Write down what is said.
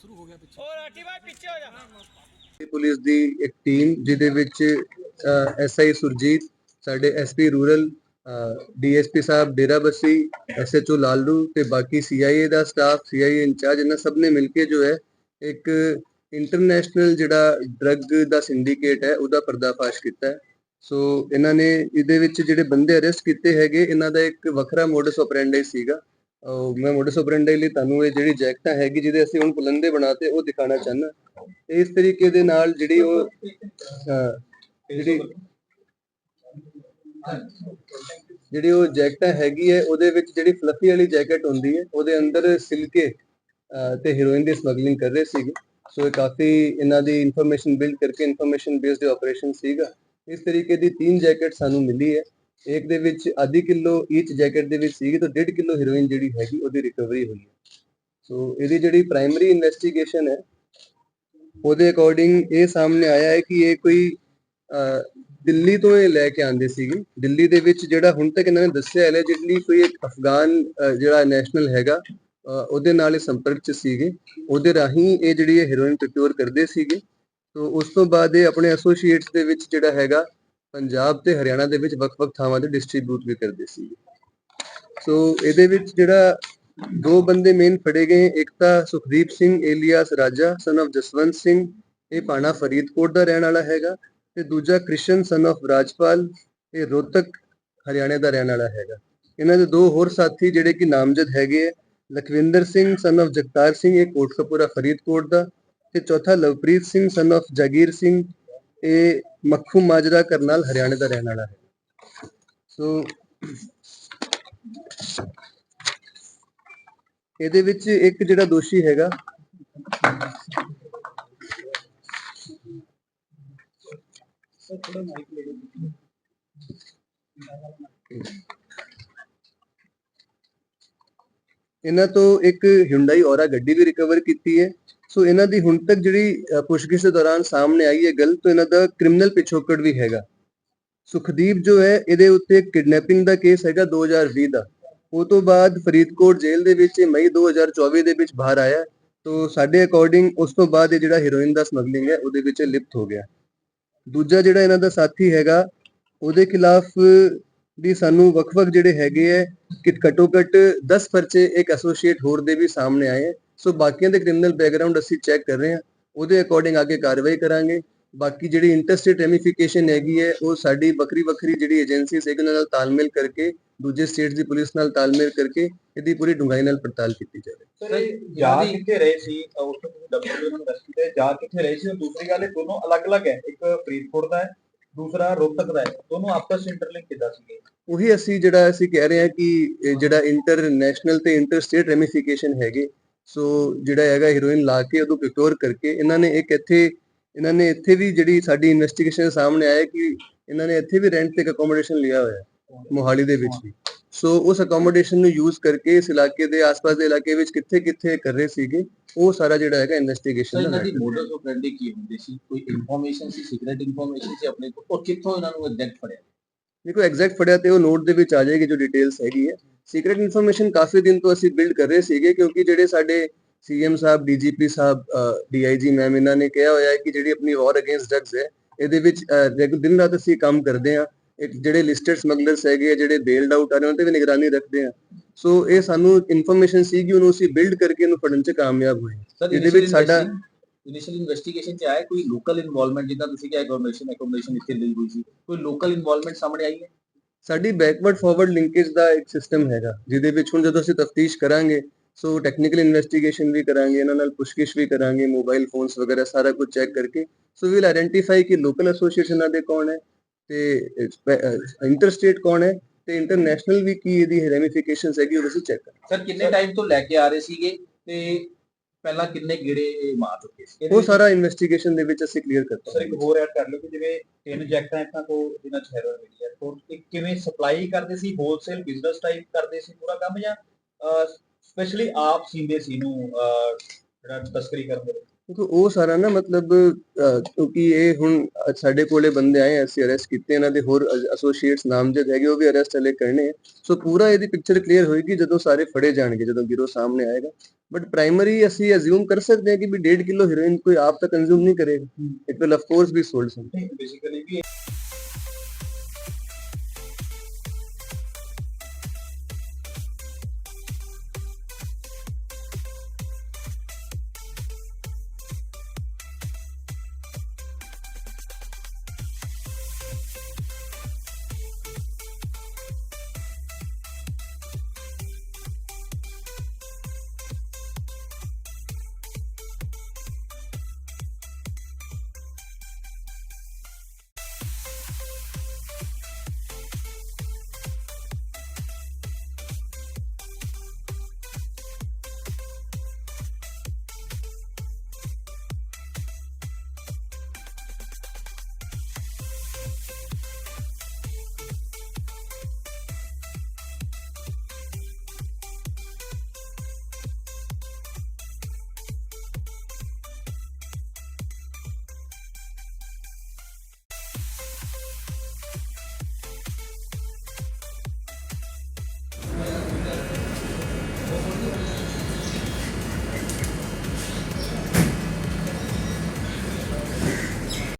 ਸ਼ੁਰੂ ਹੋ ਗਿਆ ਪਿੱਛੇ। ਉਹ ਰਾਠੀ ਭਾਈ ਪਿੱਛੇ ਹੋ ਜਾ। ਪੁਲਿਸ ਦੀ ਇੱਕ ਟੀਮ ਜਿਹਦੇ ਵਿੱਚ ਐਸਆਈ ਸੁਰਜੀਤ ਸਾਡੇ SP rural DSP sahib Derabassi SHO Lalu ਤੇ ਬਾਕੀ ਸੀਆਈਏ ਦਾ ਸਟਾਫ ਸੀਆਈਏ ਇੰਚਾਰਜ ਇਹਨਾਂ ਸਭ ਨੇ ਮਿਲ ਕੇ ਜੋ ਹੈ ਇੱਕ ਇੰਟਰਨੈਸ਼ਨਲ ਜਿਹੜਾ ਡਰੱਗ ਦਾ ਸਿੰਡੀਕੇਟ ਹੈ ਉਹਦਾ ਪਰਦਾਫਾਸ਼ ਕੀਤਾ ਹੈ। ਸੋ ਇਹਨਾਂ ਨੇ ਇਹਦੇ ਵਿੱਚ ਜਿਹੜੇ ਬੰਦੇ ਅਰੈਸਟ ਕੀਤੇ ਹੈਗੇ ਇਹਨਾਂ ਦਾ ਇੱਕ ਵੱਖਰਾ ਮੋਡਸ ਆਪਰੈਂਡੀ ਸੀਗਾ। ਮੈਂ ਮੋਡਸ ਆਪਰੈਂਡੀ ਲਈ ਤੁਹਾਨੂੰ ਇਹ ਜਿਹੜੀ ਜੈਕਟਾਂ ਹੈਗੀ, ਜਿਹਦੇ ਅਸੀਂ ਹੁਣ ਪੁਲੰਦੇ ਬਣਾਤੇ ਉਹ ਦਿਖਾਣਾ ਚਾਹੁੰਦਾ। ਇਸ ਤਰੀਕੇ ਦੇ ਨਾਲ ਜਿਹੜੀ ਉਹ ਜਿਹੜੀ ਜਿਹੜੀ ਉਹ ਜੈਕਟਾਂ ਹੈਗੀ ਹੈ, ਉਹਦੇ ਵਿੱਚ ਜਿਹੜੀ ਫਲਫੀ ਵਾਲੀ ਜੈਕਟ ਹੁੰਦੀ ਹੈ, ਉਹਦੇ ਅੰਦਰ ਸਿਲਕੇ ਤੇ ਹੀਰੋਇਨ ਦੀ ਸਮਗਲਿੰਗ ਕਰ ਰਹੇ ਸੀਗੇ। ਸੋ ਇਹ ਕਾਫੀ ਇਹਨਾਂ ਦੀ ਇਨਫੋਰਮੇਸ਼ਨ ਬਿਲਡ ਕਰਕੇ ਇਨਫੋਰਮੇਸ਼ਨ ਬੇਸਡ ਆਪਰੇਸ਼ਨ ਸੀਗਾ। ਇਸ ਤਰੀਕੇ ਦੀ ਤਿੰਨ ਜੈਕਟ ਸਾਨੂੰ ਮਿਲੀ ਹੈ। ਇੱਕ ਦੇ ਵਿੱਚ ਆਧੀ ਕਿਲੋ ਈਚ ਜੈਕਟ ਦੇ ਵਿੱਚ ਸੀਗੀ ਤਾਂ 1.5 ਕਿਲੋ ਹੀਰੋਇਨ ਜਿਹੜੀ ਹੈਗੀ ਉਹਦੀ ਰਿਕਵਰੀ ਹੋਈ ਹੈ। ਸੋ ਇਹਦੀ ਜਿਹੜੀ ਪ੍ਰਾਇਮਰੀ ਇਨਵੈਸਟੀਗੇਸ਼ਨ ਹੈ, ਉਹਦੇ ਅਕੋਰਡਿੰਗ ਇਹ ਸਾਹਮਣੇ ਆਇਆ ਹੈ ਕਿ ਇਹ ਕੋਈ ਦਿੱਲੀ ਤੋਂ ਇਹ ਲੈ ਕੇ ਆਂਦੇ ਸੀਗੇ। ਦਿੱਲੀ ਦੇ ਵਿੱਚ ਜਿਹੜਾ ਹੁਣ ਤੱਕ ਇਹਨਾਂ ਨੇ ਦੱਸਿਆ ਹੈ ਜਿਹੜੀ ਕੋਈ ਇੱਕ ਅਫਗਾਨ ਜਿਹੜਾ ਨੈਸ਼ਨਲ ਹੈਗਾ ਉਹਦੇ ਨਾਲ ਇਹ ਸੰਪਰਕ ਚ ਸੀਗੇ। ਉਹਦੇ ਰਾਹੀਂ ਇਹ ਜਿਹੜੀ ਇਹ ਹੀਰੋਇਨ ਪ੍ਰੋਕਿਊਰ ਕਰਦੇ ਸੀਗੇ। ਤੋਂ ਉਸ ਤੋਂ ਬਾਅਦ ਇਹ ਆਪਣੇ ਐਸੋਸੀਏਟਸ ਦੇ ਵਿੱਚ ਜਿਹੜਾ ਹੈਗਾ ਪੰਜਾਬ ਤੇ ਹਰਿਆਣਾ ਦੇ ਵਿੱਚ ਵੱਖ-ਵੱਖ ਥਾਵਾਂ ਤੇ ਡਿਸਟ੍ਰੀਬਿਊਟ ਵੀ ਕਰਦੇ ਸੀਗੇ ਸੋ ਇਹਦੇ ਵਿੱਚ ਜਿਹੜਾ ਦੋ ਬੰਦੇ ਮੇਨ ਫੜੇ ਗਏ ਇੱਕ ਤਾਂ ਸੁਖਦੀਪ ਸਿੰਘ ਏਲੀਆਸ ਰਾਜਾ ਸਨ ਆਫ ਜਸਵੰਤ ਸਿੰਘ, ਇਹ ਪਾਣਾ ਫਰੀਦਕੋਟ ਦਾ ਰਹਿਣ ਵਾਲਾ ਹੈਗਾ ਤੇ ਦੂਜਾ ਕ੍ਰਿਸ਼ਨ ਸਨ of ਰਾਜਪਾਲ, ਇਹ ਰੋਹਤਕ ਹਰਿਆਣੇ ਦਾ ਰਹਿਣ ਵਾਲਾ ਹੈਗਾ। ਇਹਨਾਂ ਦੇ ਦੋ ਹੋਰ ਸਾਥੀ ਜਿਹੜੇ ਕਿ ਨਾਮਜ਼ਦ ਹੈਗੇ ਹੈ, ਲਖਵਿੰਦਰ ਸਿੰਘ ਸਨ of ਜਗਤਾਰ ਸਿੰਘ, ਇਹ ਕੋਟਕਪੂਰਾ ਫਰੀਦਕੋਟ ਦਾ ਤੇ ਚੌਥਾ ਲਵਪ੍ਰੀਤ ਸਿੰਘ ਸਨ ਆਫ ਜਾਗੀਰ ਸਿੰਘ ਇਹ ਮੱਖੂ ਮਾਜਰਾ ਕਰਨਾਲ ਹਰਿਆਣੇ ਦਾ ਰਹਿਣ ਵਾਲਾ ਹੈ। ਸੋ ਇਹਦੇ ਵਿੱਚ ਇੱਕ ਜਿਹੜਾ ਦੋਸ਼ੀ ਹੈਗਾ, ਇਹਨਾਂ ਤੋਂ ਇੱਕ ਹਿੰਡਾਈ ਔਰਾ ਗੱਡੀ ਵੀ ਰਿਕਵਰ ਕੀਤੀ ਹੈ। ਸੋ ਇਹਨਾਂ ਦੀ ਹੁਣ ਤੱਕ ਜਿਹੜੀ ਪੁੱਛਗਿੱਛ ਦੇ ਦੌਰਾਨ ਸਾਹਮਣੇ ਆਈ ਹੈ ਗੱਲ, ਤੋਂ ਇਹਨਾਂ ਦਾ ਕ੍ਰਿਮੀਨਲ ਪਿਛੋਕੜ ਵੀ ਹੈਗਾ। ਸੁਖਦੀਪ ਜੋ ਹੈ, ਇਹਦੇ ਉੱਤੇ ਕਿਡਨੈਪਿੰਗ ਦਾ ਕੇਸ ਹੈਗਾ 2020 ਦਾ। ਉਹ ਤੋਂ ਬਾਅਦ ਫਰੀਦਕੋਟ ਜੇਲ੍ਹ ਦੇ ਵਿੱਚ ਇਹ ਮਈ 2024 ਦੇ ਵਿੱਚ ਬਾਹਰ ਆਇਆ। ਤੋ ਸਾਡੇ ਅਕੋਰਡਿੰਗ ਉਸ ਤੋਂ ਬਾਅਦ ਇਹ ਜਿਹੜਾ ਹੀਰੋਇਨ ਦਾ ਸਮਗਲਿੰਗ ਹੈ, ਉਹਦੇ ਵਿੱਚ ਲਿਪਤ ਹੋ ਗਿਆ। ਦੂਜਾ ਜਿਹੜਾ ਇਹਨਾਂ ਦਾ ਸਾਥੀ ਹੈਗਾ, ਉਹਦੇ ਖਿਲਾਫ ਵੀ ਸਾਨੂੰ ਵੱਖ-ਵੱਖ ਜਿਹੜੇ ਹੈਗੇ ਹੈ, ਕਿ ਘੱਟੋ ਘੱਟ 10 ਪਰਚੇ ਇੱਕ ਐਸੋਸੀਏਟ ਹੋਰ ਦੇ ਵੀ ਸਾਹਮਣੇ ਆਏ ਹੈ। ਸੋ ਬਾਕੀਆਂ ਦੇ ਕ੍ਰਿਮੀਨਲ ਬੈਕਗ੍ਰਾਉਂਡ ਅਸੀਂ ਚੈੱਕ ਕਰ ਰਹੇ ਹਾਂ। ਉਹਦੇ ਅਕੋਰਡਿੰਗ ਅੱਗੇ ਕਾਰਵਾਈ ਕਰਾਂਗੇ। ਬਾਕੀ ਜਿਹੜੀ ਇੰਟਰਸਟੇਟ ਰੈਮੀਫਿਕੇਸ਼ਨ ਹੈਗੀ ਹੈ ਉਹ ਸਾਡੀ ਵੱਖਰੀ ਵੱਖਰੀ ਜਿਹੜੀ ਏਜੰਸੀਜ਼ ਹੈਗੀ ਉਹਨਾਂ ਨਾਲ ਤਾਲਮੇਲ ਕਰਕੇ ਦੂਜੇ ਸਟੇਟਸ ਦੀ ਪੁਲਿਸ ਨਾਲ ਤਾਲਮੇਲ ਕਰਕੇ ਇਹਦੀ ਪੂਰੀ ਡੂੰਘਾਈ ਨਾਲ ਪੜਤਾਲ ਕੀਤੀ ਜਾਵੇ। ਸਰ ਜਾ ਕਿੱਥੇ ਰਹੇ ਸੀ? ਉਸ ਤੋਂ ਡਬਲਯੂ ਦਿੱਤੇ ਜਾ ਕਿੱਥੇ ਰਹੇ ਸੀ? ਦੂਸਰੀ ਗੱਲ ਇਹ ਦੋਨੋਂ ਅਲੱਗ-ਅਲੱਗ ਹੈ। ਇੱਕ ਫਰੀਦਕੋਟ ਦਾ ਹੈ ਦੂਸਰਾ ਰੋਹਤਕ ਦਾ ਹੈ। ਦੋਨੋਂ ਆਪਸ ਇੰਟਰਲਿੰਕ ਕਿੱਦਾਂ ਸੀਗੇ? ਉਹੀ ਅਸੀਂ ਜਿਹੜਾ ਅਸੀਂ ਕਹਿ ਰਹੇ ਹਾਂ ਕਿ ਜਿਹੜਾ ਇੰਟਰਨੈਸ਼ਨਲ ਤੇ ਇੰਟਰ ਸਟੇਟ ਰੈਮੀਫਿਕੇਸ਼ਨ ਹੈਗੇ ਸੋ ਜਿਹੜਾ ਹੈਗਾ ਹੀਰੋਇਨ ਲਾ ਕੇ ਉਹਨੂੰ ਪ੍ਰੋਕਿਊਰ ਕਰਕੇ ਇਹਨਾਂ ਨੇ ਇੱਕ ਇੱਥੇ ਇਹਨਾਂ ਨੇ ਇੱਥੇ ਵੀ ਜਿਹੜੀ ਸਾਡੀ ਇਨਵੈਸਟੀਗੇਸ਼ਨ ਸਾਹਮਣੇ ਆਇਆ ਕਿ ਇਹਨਾਂ ਨੇ ਇੱਥੇ ਵੀ ਰੈਂਟ ਤੇ ਇੱਕ ਅਕੋਮੋਡੇਸ਼ਨ ਲਿਆ ਹੋਇਆ ਹੈ ਮੋਹਾਲੀ ਦੇ ਵਿੱਚ ਵੀ। ਸੋ ਉਸ ਅਕੋਮੋਡੇਸ਼ਨ ਨੂੰ ਯੂਜ਼ ਕਰਕੇ ਇਸ ਇਲਾਕੇ ਦੇ ਆਸ-ਪਾਸ ਦੇ ਇਲਾਕੇ ਵਿੱਚ ਕਿੱਥੇ-ਕਿੱਥੇ ਕਰ ਰਹੇ ਸੀਗੇ ਉਹ ਸਾਰਾ ਜਿਹੜਾ ਹੈਗਾ ਇਨਵੈਸਟੀਗੇਸ਼ਨ ਦਾ ਇਹਨਾਂ ਦੀ। ਮੋਡਸ ਆਫਰੈਂਡੀ ਕੀ ਹੁੰਦੀ ਸੀ? ਕੋਈ ਇਨਫੋਰਮੇਸ਼ਨ ਸੀ ਸੀਕ੍ਰੀਟ ਇਨਫੋਰਮੇਸ਼ਨ ਸੀ ਆਪਣੇ ਕੋਲ? ਔਰ ਕਿੱਥੋਂ ਇਹਨਾਂ ਨੂੰ ਐਗਜ਼ੈਕਟ ਫੜਿਆ? ਦੇਖੋ ਐਗਜ਼ੈਕਟ ਫੜਿਆ ਤੇ ਉਹ ਨੋਟ ਦੇ ਵਿੱਚ ਆ ਜਾਏਗੀ ਜੋ ਡਿਟੇਲਸ ਹੈਗੀ ਹੈ। ਸੀਕ੍ਰੀਟ ਇਨਫੋਰਮੇਸ਼ਨ ਕਾਫੀ ਦਿਨ ਤੋਂ ਅਸੀਂ ਬਿਲਡ ਕਰ ਰਹੇ ਸੀਗੇ ਕਿਉਂਕਿ ਜਿਹੜੇ ਸਾਡੇ CM sahib DGP sahib DIG ma'am ਇਹਨਾਂ ਨੇ ਕਿਹਾ ਹੋਇਆ ਹੈ ਕਿ ਜਿਹੜੀ ਆਪਣੀ ਵਾਰ ਅਗੇਂਸਟ ਡਰੱਗਸ ਹੈ ਇਹਦੇ ਵਿੱਚ ਦਿਨ ਰਾਤ ਅਸੀਂ ਕੰਮ ਕਰਦੇ ਇੱਕ ਜਿਹੜੇ ਲਿਸਟਡ ਸਮਗਲਰਸ ਹੈਗੇ ਆ, ਜਿਹੜੇ ਬੇਲਡ ਆਊਟ ਆ ਰਹੇ ਉਹਨਾਂ ਤੇ ਵੀ ਨਿਗਰਾਨੀ ਰੱਖਦੇ ਆ ਸੋ ਇਹ ਸਾਨੂੰ ਇਨਫੋਰਮੇਸ਼ਨ ਸੀਗੀ ਉਹਨੂੰ ਅਸੀਂ ਬਿਲਡ ਕਰਕੇ ਉਹਨੂੰ ਫੜਨ ਚ ਕਾਮਯਾਬ ਹੋਏ। ਇਹਦੇ ਵਿੱਚ ਸਾਡਾ- ਇਨੀਸ਼ੀਅਲ ਇਨਵੈਸਟੀਗੇਸ਼ਨ ਚ ਆਇਆ ਕੋਈ ਲੋਕਲ ਇਨਵੋਲਵਮੈਂਟ ਜਿੱਦਾਂ ਤੁਸੀਂ ਕਿਹਾ ਇਨਫੋਰਮੇਸ਼ਨ ਐਕੋਮੋਡੇਸ਼ਨ ਇੱਥੇ ਲਈ ਹੋਈ ਸੀ। ਕੋਈ ਲੋਕਲ ਇਨਵੋਲਵਮੈਂਟ ਸਾਹਮਣੇ ਆਈ ਹੈ? ਸਾਡੀ ਬੈਕਵਰਡ ਫਾਰਵਰਡ ਲਿੰਕੇਜ ਦਾ ਇੱਕ ਸਿਸਟਮ ਹੈਗਾ, ਜਿਹਦੇ ਵਿੱਚ ਹੁਣ ਜਦੋਂ ਅਸੀਂ ਤਫਤੀਸ਼ ਕਰਾਂਗੇ ਸੋ ਟੈਕਨੀਕਲ ਇਨਵੈਸਟੀਗੇਸ਼ਨ ਵੀ ਕਰਾਂਗੇ, ਇਹਨਾਂ ਨਾਲ ਪੁੱਛਗਿੱਛ ਵੀ ਕਰਾਂਗੇ ਮੋਬਾਈਲ ਫੋਨਸ ਵਗੈਰਾ ਸਾਰਾ ਕੁਝ ਚੈੱਕ ਕਰਕੇ ਸੋ ਵੀਲ ਆਇਡੈਂਟੀਫਾਈ ਕਿ ਲੋਕਲ ਐਸੋਸੀਏਸ਼ਨਾਂ ਦੇ ਕੌਣ ਹੈ ਤੇ ਇੰਟਰਸਟੇਟ ਕੌਣ ਹੈ ਤੇ ਇੰਟਰਨੈਸ਼ਨਲ ਵੀ ਕੀ ਇਹਦੀ ਰੈਮੀਫਿਕੇਸ਼ਨਸ ਹੈਗੀ ਉਹ ਅਸੀਂ ਚੈੱਕ ਕਰਾਂਗੇ। ਸਰ ਕਿੰਨੇ ਟਾਈਮ ਤੋਂ ਲੈ ਕੇ ਆ ਰਹੇ ਸੀਗੇ ਤੇ ਪਹਿਲਾਂ ਕਿੰਨੇ ਗੇੜੇ ਇਹ ਮਾਰ ਚੁੱਕੇ ਸੀ? ਉਹ ਸਾਰਾ ਇਨਵੈਸਟੀਗੇਸ਼ਨ ਦੇ ਵਿੱਚ ਅਸੀਂ ਕਲੀਅਰ ਕਰਤਾ। ਸਰ ਇੱਕ ਹੋਰ ਐਡ ਕਰ ਲਓ ਕਿ ਜਿਵੇਂ ਤਿੰਨ ਜੈਕਟਾਂ ਇੱਥਾਂ ਤੋਂ ਜਿਨ੍ਹਾਂ ਚ ਹੈਰੋਇਨ ਮਿਲੀ ਹੈ ਤੋਂ ਇਹ ਕਿਵੇਂ ਸਪਲਾਈ ਕਰਦੇ ਸੀ? ਹੋਲਸੇਲ ਬਿਜ਼ਨਸ ਟਾਈਪ ਕਰਦੇ ਸੀ ਪੂਰਾ ਕੰਮ ਜਾਂ ਸਪੈਸ਼ਲੀ ਆਪ ਸੀਂਦੇ ਸੀ ਨੂੰ ਜਿਹੜਾ ਤਸਕਰੀ ਕਰਦੇ ਦੇਖੋ ਉਹ ਸਾਰਾ ਨਾ ਮਤਲਬ ਕਿਉਂਕਿ ਇਹ ਹੁਣ ਸਾਡੇ ਕੋਲੇ ਬੰਦੇ ਆਏ ਅਸੀਂ ਅਰੈਸਟ ਕੀਤੇ ਇਹਨਾਂ ਦੇ ਹੋਰ ਐਸੋਸੀਏਟਸ ਨਾਮਜ਼ਦ ਹੈਗੇ ਉਹ ਵੀ ਅਰੈਸਟ ਹਲੇ ਕਰਨੇ ਸੋ ਪੂਰਾ ਇਹਦੀ ਪਿਕਚਰ ਕਲੀਅਰ ਹੋਏਗੀ ਜਦੋਂ ਸਾਰੇ ਫੜੇ ਜਾਣਗੇ ਜਦੋਂ ਗਿਰੋਹ ਸਾਹਮਣੇ ਆਏਗਾ। ਬਟ ਪ੍ਰਾਇਮਰੀ ਅਸੀਂ ਅਜ਼ਿਊਮ ਕਰ ਸਕਦੇ ਹਾਂ ਕਿ ਵੀ 1.5 ਕਿਲੋ ਹੀਰੋਇਨ ਕੋਈ ਆਪ ਤਾਂ ਕੰਜ਼ਿਊਮ ਨਹੀਂ ਕਰੇਗਾ। It will of course be sold some basically we